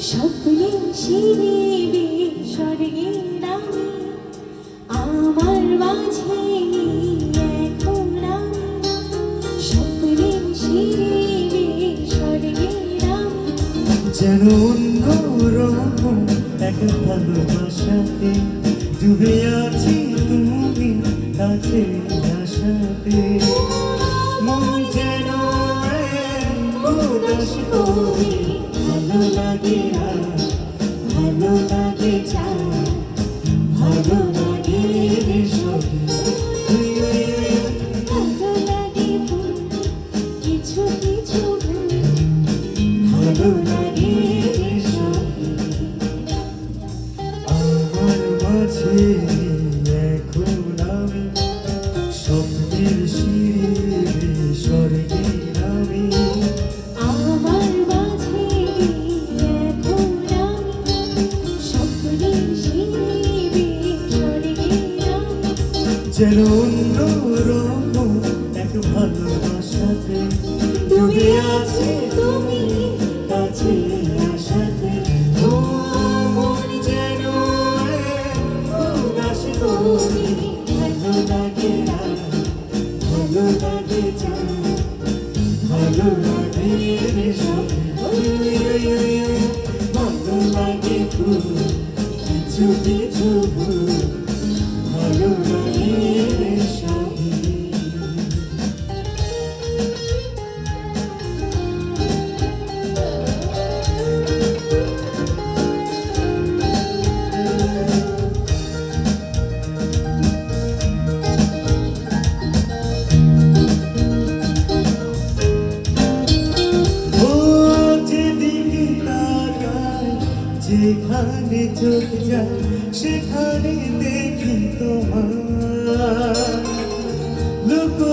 স্বপ্নে শিরিবে স্বর্গের আমি আমার মাঝে এখন স্বপ্নে শিরিবে স্বর্গের আমি যেন অন্যরকম এক ভালোবাসাতে ডুবে আছি তুমি কাছে আসাতে মন যেন উদাস করে ভালো লাগে আর ভালো লাগে যা ভালো লাগে সবই। ভালো লাগে কিছু কিছু ভালো লাগে আমার মাঝে এখন আমি স্বপ্নের শিরে যেন অন্যরকম এক ভালোবাসাতে ডুবে আছে তুমি কাছে আসাতে। ও মন যেন এক উদাস ভালো লাগে ভালো লাগে ভালো লাগে রে সব ওই, ওই, ওই, ওই, ওই, ভালো লাগে কিছু কিছু যেখানে চোখ যায় সেখানে দেখি তোমার। লুকো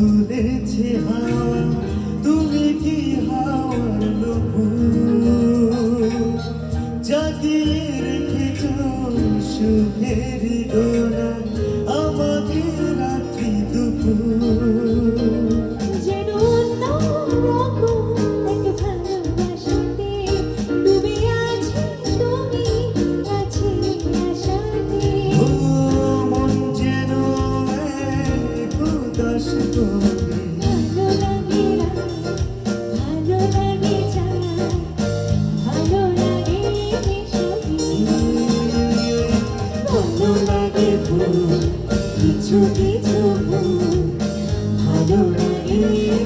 তুলেছে হাওয়া তুমি কি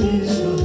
কিছু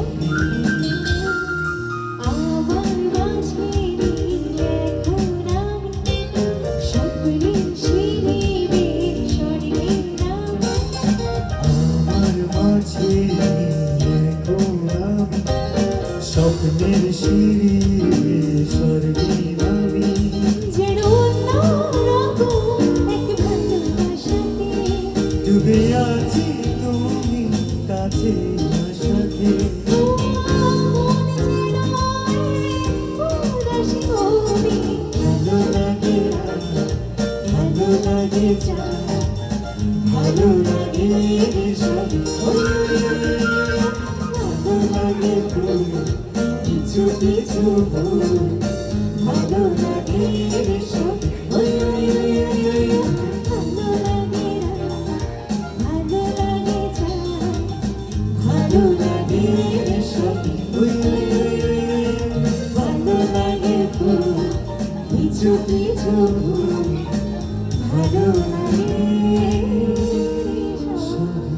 কিছু কিছু ভালো লাগে সব কিছু কিছু ভালো লাগে soul.